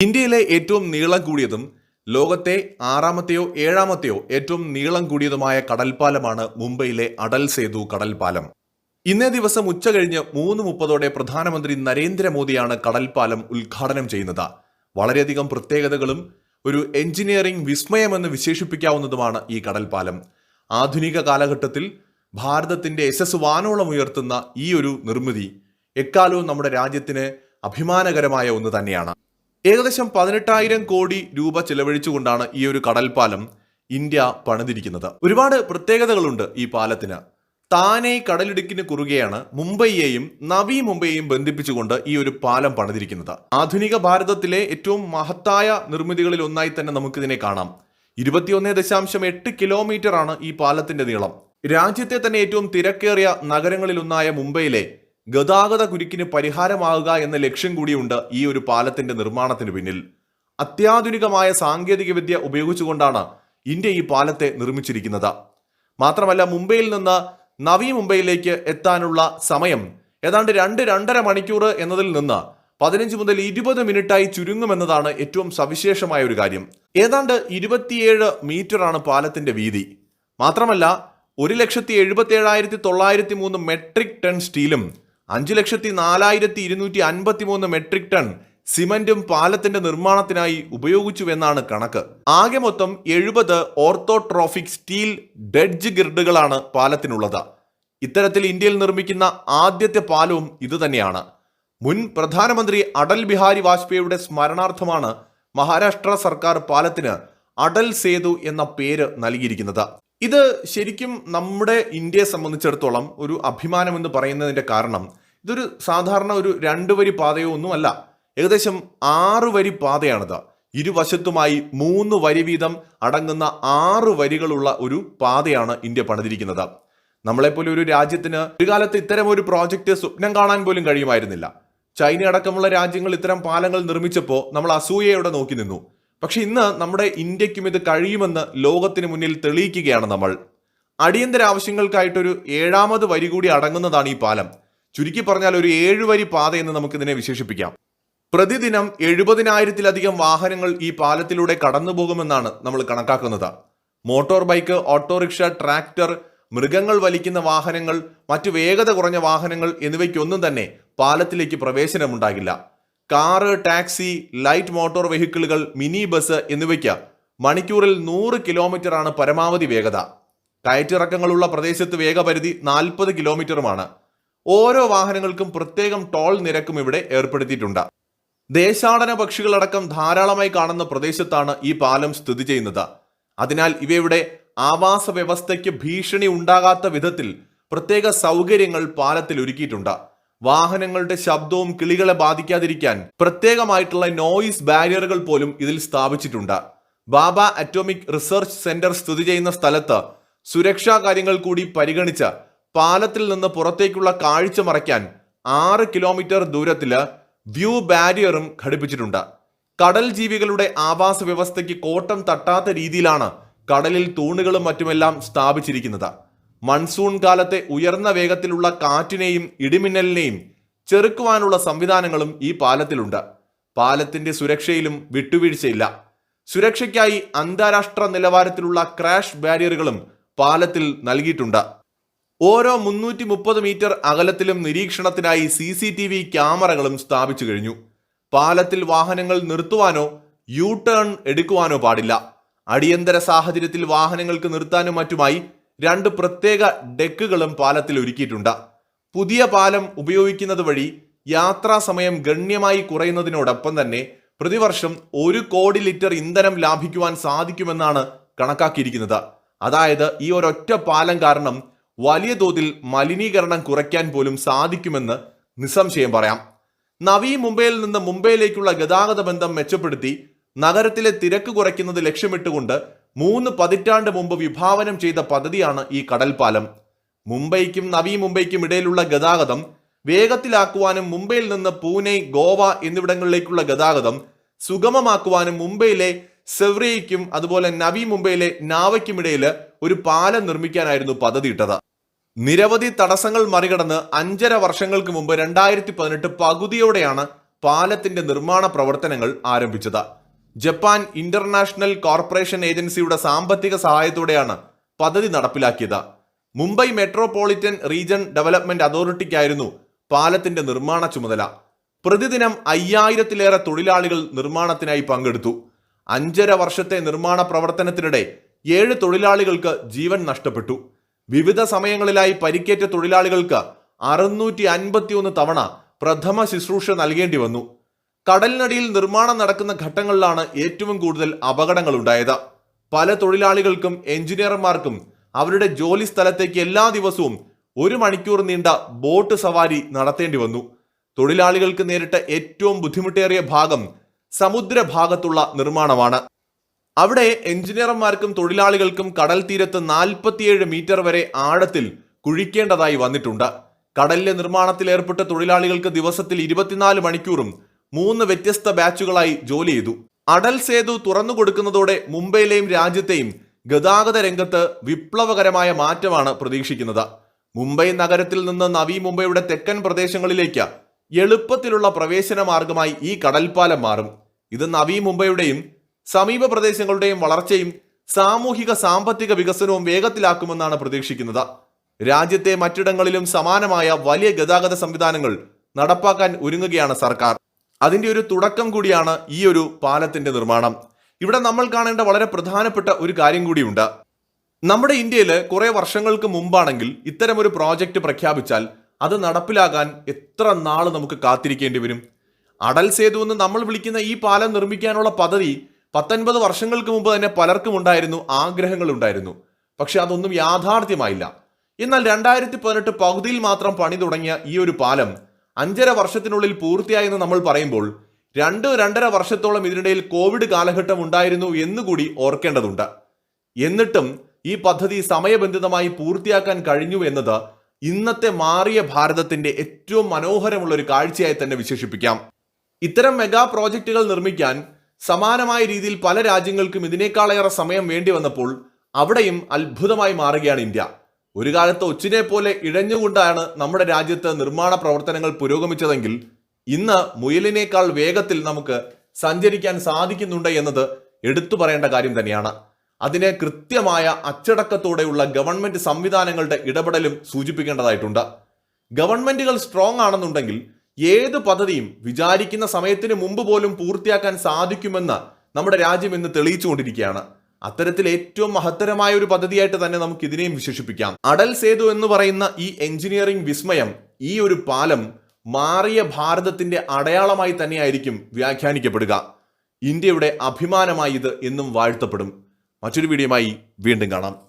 ഇന്ത്യയിലെ ഏറ്റവും നീളം കൂടിയതും ലോകത്തെ ആറാമത്തെയോ ഏഴാമത്തെയോ ഏറ്റവും നീളം കൂടിയതുമായ കടൽപ്പാലമാണ് മുംബൈയിലെ അടൽ സേതു കടൽപ്പാലം. ഇന്നേ ദിവസം ഉച്ച കഴിഞ്ഞ് മൂന്ന് മുപ്പതോടെ പ്രധാനമന്ത്രി നരേന്ദ്രമോദിയാണ് കടൽപ്പാലം ഉദ്ഘാടനം ചെയ്യുന്നത്. വളരെയധികം പ്രത്യേകതകളും ഒരു എഞ്ചിനീയറിംഗ് വിസ്മയമെന്ന് വിശേഷിപ്പിക്കാവുന്നതുമാണ് ഈ കടൽപ്പാലം. ആധുനിക കാലഘട്ടത്തിൽ ഭാരതത്തിന്റെ യശസ് വാനോളം ഉയർത്തുന്ന ഈ ഒരു നിർമ്മിതി എക്കാലവും നമ്മുടെ രാജ്യത്തിന് അഭിമാനകരമായ ഒന്ന് തന്നെയാണ്. ഏകദേശം പതിനെട്ടായിരം കോടി രൂപ ചെലവഴിച്ചുകൊണ്ടാണ് ഈ ഒരു കടൽപ്പാലം ഇന്ത്യ പണിതിരിക്കുന്നത്. ഒരുപാട് പ്രത്യേകതകളുണ്ട് ഈ പാലത്തിന്. താനെ കടലിടുക്കിന് കുറുകെയാണ് മുംബൈയെയും നവി മുംബൈയെയും ബന്ധിപ്പിച്ചുകൊണ്ട് ഈ ഒരു പാലം പണിതിരിക്കുന്നത്. ആധുനിക ഭാരതത്തിലെ ഏറ്റവും മഹത്തായ നിർമ്മിതികളിൽ ഒന്നായി തന്നെ നമുക്കിതിനെ കാണാം. ഇരുപത്തിയൊന്ന് ദശാംശം എട്ട് കിലോമീറ്റർ ആണ് ഈ പാലത്തിന്റെ നീളം. രാജ്യത്തെ തന്നെ ഏറ്റവും തിരക്കേറിയ നഗരങ്ങളിലൊന്നായ മുംബൈയിലെ ഗതാഗത കുരുക്കിന് പരിഹാരമാകുക എന്ന ലക്ഷ്യം കൂടിയുണ്ട് ഈ ഒരു പാലത്തിന്റെ നിർമ്മാണത്തിന് പിന്നിൽ. അത്യാധുനികമായ സാങ്കേതികവിദ്യ ഉപയോഗിച്ചുകൊണ്ടാണ് ഇന്ത്യ ഈ പാലത്തെ നിർമ്മിച്ചിരിക്കുന്നത്. മാത്രമല്ല മുംബൈയിൽ നിന്ന് നവി മുംബൈയിലേക്ക് എത്താനുള്ള സമയം ഏതാണ്ട് രണ്ട് രണ്ടര മണിക്കൂർ എന്നതിൽ നിന്ന് പതിനഞ്ച് മുതൽ ഇരുപത് മിനിറ്റായി ചുരുങ്ങുമെന്നതാണ് ഏറ്റവും സവിശേഷമായ ഒരു കാര്യം. ഏതാണ്ട് ഇരുപത്തിയേഴ് മീറ്ററാണ് പാലത്തിന്റെ വീതി. മാത്രമല്ല ഒരു ലക്ഷത്തി എഴുപത്തി ഏഴായിരത്തി തൊള്ളായിരത്തി മൂന്ന് മെട്രിക് ടൺ സ്റ്റീലും അഞ്ച് ലക്ഷത്തി നാലായിരത്തി ഇരുന്നൂറ്റി അൻപത്തി മൂന്ന് മെട്രിക് ടൺ സിമന്റും പാലത്തിന്റെ നിർമ്മാണത്തിനായി ഉപയോഗിച്ചുവെന്നാണ് കണക്ക്. ആകെ മൊത്തം എഴുപത് ഓർത്തോട്രോഫിക് സ്റ്റീൽ ഡെഡ്ജ് ഗിർഡുകളാണ് പാലത്തിനുള്ളത്. ഇത്തരത്തിൽ ഇന്ത്യയിൽ നിർമ്മിക്കുന്ന ആദ്യത്തെ പാലവും ഇതുതന്നെയാണ്. മുൻ പ്രധാനമന്ത്രി അടൽ ബിഹാരി വാജ്പേയിയുടെ സ്മരണാർത്ഥമാണ് മഹാരാഷ്ട്ര സർക്കാർ പാലത്തിന് അടൽ സേതു എന്ന പേര് നൽകിയിരിക്കുന്നത്. ഇത് ശരിക്കും നമ്മുടെ ഇന്ത്യയെ സംബന്ധിച്ചിടത്തോളം ഒരു അഭിമാനം എന്ന് പറയുന്നതിന്റെ കാരണം ഇതൊരു സാധാരണ ഒരു രണ്ടു വരി പാതയോ ഒന്നുമല്ല. ഏകദേശം ആറ് വരി പാതയാണിത്. ഇരുവശത്തുമായി മൂന്ന് വരി വീതം അടങ്ങുന്ന ആറ് വരികളുള്ള ഒരു പാതയാണ് ഇന്ത്യ പണിതിരിക്കുന്നത്. നമ്മളെപ്പോലെ ഒരു രാജ്യത്തിന് ഒരു കാലത്ത് ഇത്തരം ഒരു പ്രോജക്റ്റ് സ്വപ്നം കാണാൻ പോലും കഴിയുമായിരുന്നില്ല. ചൈന അടക്കമുള്ള രാജ്യങ്ങൾ ഇത്തരം പാലങ്ങൾ നിർമ്മിച്ചപ്പോൾ നമ്മൾ അസൂയയോടെ നോക്കി നിന്നു. പക്ഷെ ഇന്ന് നമ്മുടെ ഇന്ത്യക്കും ഇത് കഴിയുമെന്ന് ലോകത്തിന് മുന്നിൽ തെളിയിക്കുകയാണ് നമ്മൾ. അടിയന്തര ആവശ്യങ്ങൾക്കായിട്ടൊരു ഏഴാമത് വരി കൂടി അടങ്ങുന്നതാണ് ഈ പാലം. ചുരുക്കി പറഞ്ഞാൽ ഒരു ഏഴു വരി പാതയെന്ന് നമുക്കിതിനെ വിശേഷിപ്പിക്കാം. പ്രതിദിനം എഴുപതിനായിരത്തിലധികം വാഹനങ്ങൾ ഈ പാലത്തിലൂടെ കടന്നു പോകുമെന്നാണ് നമ്മൾ കണക്കാക്കുന്നത്. മോട്ടോർ ബൈക്ക് ഓട്ടോറിക്ഷ ട്രാക്ടർ മൃഗങ്ങൾ വലിക്കുന്ന വാഹനങ്ങൾ മറ്റു വേഗത കുറഞ്ഞ വാഹനങ്ങൾ എന്നിവയ്ക്കൊന്നും തന്നെ പാലത്തിലേക്ക് പ്രവേശനമുണ്ടാകില്ല. കാറ് ടാക്സി ലൈറ്റ് മോട്ടോർ വെഹിക്കിളുകൾ മിനി ബസ് എന്നിവയ്ക്ക് മണിക്കൂറിൽ നൂറ് കിലോമീറ്റർ ആണ് പരമാവധി വേഗത. കയറ്റിറക്കങ്ങളുള്ള പ്രദേശത്ത് വേഗപരിധി നാൽപ്പത് കിലോമീറ്ററുമാണ്. ഓരോ വാഹനങ്ങൾക്കും പ്രത്യേകം ടോൾ നിരക്കും ഇവിടെ ഏർപ്പെടുത്തിയിട്ടുണ്ട്. ദേശാടന പക്ഷികളടക്കം ധാരാളമായി കാണുന്ന പ്രദേശത്താണ് ഈ പാലം സ്ഥിതി ചെയ്യുന്നത്. അതിനാൽ ഇവയുടെ ആവാസ വ്യവസ്ഥയ്ക്ക് ഭീഷണി ഉണ്ടാകാത്ത വിധത്തിൽ പ്രത്യേക സൗകര്യങ്ങൾ പാലത്തിൽ ഒരുക്കിയിട്ടുണ്ട്. വാഹനങ്ങളുടെ ശബ്ദവും കിളികളെ ബാധിക്കാതിരിക്കാൻ പ്രത്യേകമായിട്ടുള്ള നോയിസ് ബാരിയറുകൾ പോലും ഇതിൽ സ്ഥാപിച്ചിട്ടുണ്ട്. ബാബ അറ്റോമിക് റിസർച്ച് സെന്റർ സ്ഥിതി ചെയ്യുന്ന സ്ഥലത്ത് സുരക്ഷാ കാര്യങ്ങൾ കൂടി പരിഗണിച്ച് പാലത്തിൽ നിന്ന് പുറത്തേക്കുള്ള കാഴ്ച മറയ്ക്കാൻ ആറ് കിലോമീറ്റർ ദൂരത്തിൽ വ്യൂ ബാരിയറും ഘടിപ്പിച്ചിട്ടുണ്ട്. കടൽ ജീവികളുടെ ആവാസ വ്യവസ്ഥയ്ക്ക് കോട്ടം തട്ടാത്ത രീതിയിലാണ് കടലിൽ തൂണുകളും മറ്റുമെല്ലാം സ്ഥാപിച്ചിരിക്കുന്നത്. മൺസൂൺ കാലത്തെ ഉയർന്ന വേഗത്തിലുള്ള കാറ്റിനെയും ഇടിമിന്നലിനെയും ചെറുക്കുവാനുള്ള സംവിധാനങ്ങളും ഈ പാലത്തിലുണ്ട്. പാലത്തിന്റെ സുരക്ഷയിലും വിട്ടുവീഴ്ചയില്ല. സുരക്ഷയ്ക്കായി അന്താരാഷ്ട്ര നിലവാരത്തിലുള്ള ക്രാഷ് ബാരിയറുകളും പാലത്തിൽ നൽകിയിട്ടുണ്ട്. ഓരോ മുന്നൂറ്റി മുപ്പത് മീറ്റർ അകലത്തിലും നിരീക്ഷണത്തിനായി സി സി ടി വി ക്യാമറകളും സ്ഥാപിച്ചു കഴിഞ്ഞു. പാലത്തിൽ വാഹനങ്ങൾ നിർത്തുവാനോ യു ടേൺ എടുക്കുവാനോ പാടില്ല. അടിയന്തര സാഹചര്യത്തിൽ വാഹനങ്ങൾക്ക് നിർത്താനും മറ്റുമായി രണ്ട് പ്രത്യേക ഡെക്കുകളും പാലത്തിൽ ഒരുക്കിയിട്ടുണ്ട്. പുതിയ പാലം ഉപയോഗിക്കുന്നത് വഴി യാത്രാ സമയം ഗണ്യമായി കുറയുന്നതിനോടൊപ്പം തന്നെ പ്രതിവർഷം ഒരു കോടി ലിറ്റർ ഇന്ധനം ലാഭിക്കുവാൻ സാധിക്കുമെന്നാണ് കണക്കാക്കിയിരിക്കുന്നത്. അതായത് ഈ ഒരൊറ്റ പാലം കാരണം വലിയ തോതിൽ മലിനീകരണം കുറയ്ക്കാൻ പോലും സാധിക്കുമെന്ന് നിസ്സംശയം പറയാം. നവീ മുംബൈയിൽ നിന്ന് മുംബൈയിലേക്കുള്ള ഗതാഗത ബന്ധം മെച്ചപ്പെടുത്തി നഗരത്തിലെ തിരക്ക് കുറയ്ക്കുന്നത് ലക്ഷ്യമിട്ടുകൊണ്ട് മൂന്ന് പതിറ്റാണ്ട് മുമ്പ് വിഭാവനം ചെയ്ത പദ്ധതിയാണ് ഈ കടൽപ്പാലം. മുംബൈക്കും നവി മുംബൈക്കും ഇടയിലുള്ള ഗതാഗതം വേഗത്തിലാക്കുവാനും മുംബൈയിൽ നിന്ന് പൂനെ ഗോവ എന്നിവിടങ്ങളിലേക്കുള്ള ഗതാഗതം സുഗമമാക്കുവാനും മുംബൈയിലെ സെവ്രയ്ക്കും അതുപോലെ നവി മുംബൈയിലെ നാവയ്ക്കുമിടയിൽ ഒരു പാലം നിർമ്മിക്കാനായിരുന്നു പദ്ധതിയിട്ടത്. നിരവധി തടസ്സങ്ങൾ മറികടന്ന് അഞ്ചര വർഷങ്ങൾക്ക് മുമ്പ് രണ്ടായിരത്തി പതിനെട്ട് പകുതിയോടെയാണ് പാലത്തിന്റെ നിർമ്മാണ പ്രവർത്തനങ്ങൾ ആരംഭിച്ചത്. ജപ്പാൻ ഇന്റർനാഷണൽ കോർപ്പറേഷൻ ഏജൻസിയുടെ സാമ്പത്തിക സഹായത്തോടെയാണ് പദ്ധതി നടപ്പിലാക്കിയത്. മുംബൈ മെട്രോപൊളിറ്റൻ റീജൻ ഡെവലപ്മെന്റ് അതോറിറ്റിക്കായിരുന്നു പാലത്തിന്റെ നിർമ്മാണ ചുമതല. പ്രതിദിനം അയ്യായിരത്തിലേറെ തൊഴിലാളികൾ നിർമ്മാണത്തിനായി പങ്കെടുത്തു. അഞ്ചര വർഷത്തെ നിർമ്മാണ പ്രവർത്തനത്തിനിടെ ഏഴ് തൊഴിലാളികൾക്ക് ജീവൻ നഷ്ടപ്പെട്ടു. വിവിധ സമയങ്ങളിലായി പരിക്കേറ്റ തൊഴിലാളികൾക്ക് അറുന്നൂറ്റി അൻപത്തിയൊന്ന് തവണ പ്രഥമ ശുശ്രൂഷ നൽകേണ്ടി വന്നു. കടലിനടിയിൽ നിർമ്മാണം നടക്കുന്ന ഘട്ടങ്ങളിലാണ് ഏറ്റവും കൂടുതൽ അപകടങ്ങൾ ഉണ്ടായത് പല തൊഴിലാളികൾക്കും എഞ്ചിനീയർമാർക്കും അവരുടെ ജോലി സ്ഥലത്തേക്ക് എല്ലാ ദിവസവും ഒരു മണിക്കൂർ നീണ്ട ബോട്ട് സവാരി നടത്തേണ്ടി വന്നു. തൊഴിലാളികൾക്ക് നേരിട്ട ഏറ്റവും ബുദ്ധിമുട്ടേറിയ ഭാഗം സമുദ്രഭാഗത്തുള്ള നിർമ്മാണമാണ്. അവിടെ എഞ്ചിനീയർമാർക്കും തൊഴിലാളികൾക്കും കടൽ തീരത്ത് നാൽപ്പത്തിയേഴ് മീറ്റർ വരെ ആഴത്തിൽ കുഴിക്കേണ്ടതായി വന്നിട്ടുണ്ട്. കടലിലെ നിർമ്മാണത്തിൽ ഏർപ്പെട്ട തൊഴിലാളികൾക്ക് ദിവസത്തിൽ ഇരുപത്തിനാല് മണിക്കൂറും മൂന്ന് വ്യത്യസ്ത ബാച്ചുകളായി ജോലി ചെയ്തു. അടൽ സേതു തുറന്നു കൊടുക്കുന്നതോടെ മുംബൈയിലെയും രാജ്യത്തെയും ഗതാഗത രംഗത്ത് വിപ്ലവകരമായ മാറ്റമാണ് പ്രതീക്ഷിക്കുന്നത്. മുംബൈ നഗരത്തിൽ നിന്ന് നവി മുംബൈയുടെ തെക്കൻ പ്രദേശങ്ങളിലേക്ക് എളുപ്പത്തിലുള്ള പ്രവേശന മാർഗമായി ഈ കടൽപ്പാലം മാറും. ഇത് നവി മുംബൈയുടെയും സമീപ പ്രദേശങ്ങളുടെയും വളർച്ചയും സാമൂഹിക സാമ്പത്തിക വികസനവും വേഗത്തിലാക്കുമെന്നാണ് പ്രതീക്ഷിക്കുന്നത്. രാജ്യത്തെ മറ്റിടങ്ങളിലും സമാനമായ വലിയ ഗതാഗത സംവിധാനങ്ങൾ നടപ്പാക്കാൻ ഒരുങ്ങുകയാണ് സർക്കാർ. അതിന്റെ ഒരു തുടക്കം കൂടിയാണ് ഈ ഒരു പാലത്തിന്റെ നിർമ്മാണം. ഇവിടെ നമ്മൾ കാണേണ്ട വളരെ പ്രധാനപ്പെട്ട ഒരു കാര്യം കൂടിയുണ്ട്. നമ്മുടെ ഇന്ത്യയിൽ കുറെ വർഷങ്ങൾക്ക് മുമ്പാണെങ്കിൽ ഇത്തരമൊരു പ്രോജക്റ്റ് പ്രഖ്യാപിച്ചാൽ അത് നടപ്പിലാകാൻ എത്ര നാൾ നമുക്ക് കാത്തിരിക്കേണ്ടി വരും? അടൽ സേതു എന്ന് നമ്മൾ വിളിക്കുന്ന ഈ പാലം നിർമ്മിക്കാനുള്ള പദ്ധതി പത്തൊൻപത് വർഷങ്ങൾക്ക് മുമ്പ് തന്നെ പലർക്കും ഉണ്ടായിരുന്നു ആഗ്രഹങ്ങൾ ഉണ്ടായിരുന്നു. പക്ഷെ അതൊന്നും യാഥാർത്ഥ്യമായില്ല. എന്നാൽ രണ്ടായിരത്തി പതിനെട്ട് പകുതിയിൽ മാത്രം പണി തുടങ്ങിയ ഈ ഒരു പാലം അഞ്ചര വർഷത്തിനുള്ളിൽ പൂർത്തിയായെന്ന് നമ്മൾ പറയുമ്പോൾ രണ്ട് രണ്ടര വർഷത്തോളം ഇതിനിടയിൽ കോവിഡ് കാലഘട്ടം ഉണ്ടായിരുന്നു എന്നുകൂടി ഓർക്കേണ്ടതുണ്ട്. എന്നിട്ടും ഈ പദ്ധതി സമയബന്ധിതമായി പൂർത്തിയാക്കാൻ കഴിഞ്ഞു എന്നത് ഇന്നത്തെ മാറിയ ഭാരതത്തിന്റെ ഏറ്റവും മനോഹരമുള്ള ഒരു കാഴ്ചയായി തന്നെ വിശേഷിപ്പിക്കാം. ഇത്തരം മെഗാ പ്രോജക്റ്റുകൾ നിർമ്മിക്കാൻ സമാനമായ രീതിയിൽ പല രാജ്യങ്ങൾക്കും ഇതിനേക്കാളേറെ സമയം വേണ്ടി വന്നപ്പോൾ അവിടെയും അത്ഭുതമായി മാറുകയാണ് ഇന്ത്യ. ഒരു കാലത്ത് ഒച്ചിനെ പോലെ ഇഴഞ്ഞുകൊണ്ടാണ് നമ്മുടെ രാജ്യത്ത് നിർമ്മാണ പ്രവർത്തനങ്ങൾ പുരോഗമിച്ചതെങ്കിൽ ഇന്ന് മുയലിനേക്കാൾ വേഗത്തിൽ നമുക്ക് സഞ്ചരിക്കാൻ സാധിക്കുന്നുണ്ട് എന്നത് എടുത്തു പറയേണ്ട കാര്യം തന്നെയാണ്. അതിന് കൃത്യമായ അച്ചടക്കത്തോടെയുള്ള ഗവൺമെന്റ് സംവിധാനങ്ങളുടെ ഇടപെടലും സൂചിപ്പിക്കേണ്ടതായിട്ടുണ്ട്. ഗവൺമെന്റുകൾ സ്ട്രോങ് ആണെന്നുണ്ടെങ്കിൽ ഏത് പദ്ധതിയും വിചാരിക്കുന്ന സമയത്തിന് മുമ്പ് പോലും പൂർത്തിയാക്കാൻ സാധിക്കുമെന്ന് നമ്മുടെ രാജ്യം ഇന്ന് തെളിയിച്ചുകൊണ്ടിരിക്കുകയാണ്. അത്തരത്തിൽ ഏറ്റവും മഹത്തരമായ ഒരു പദ്ധതിയായിട്ട് തന്നെ നമുക്ക് ഇതിനെയും വിശേഷിപ്പിക്കാം. അടൽ സേതു എന്ന് പറയുന്ന ഈ എഞ്ചിനീയറിംഗ് വിസ്മയം ഈ ഒരു പാലം മാറിയ ഭാരതത്തിന്റെ അടയാളമായി തന്നെയായിരിക്കും വ്യാഖ്യാനിക്കപ്പെടുക. ഇന്ത്യയുടെ അഭിമാനമായി ഇത് എന്നും വാഴ്ത്തപ്പെടും. മറ്റൊരു വീഡിയോയുമായി വീണ്ടും കാണാം.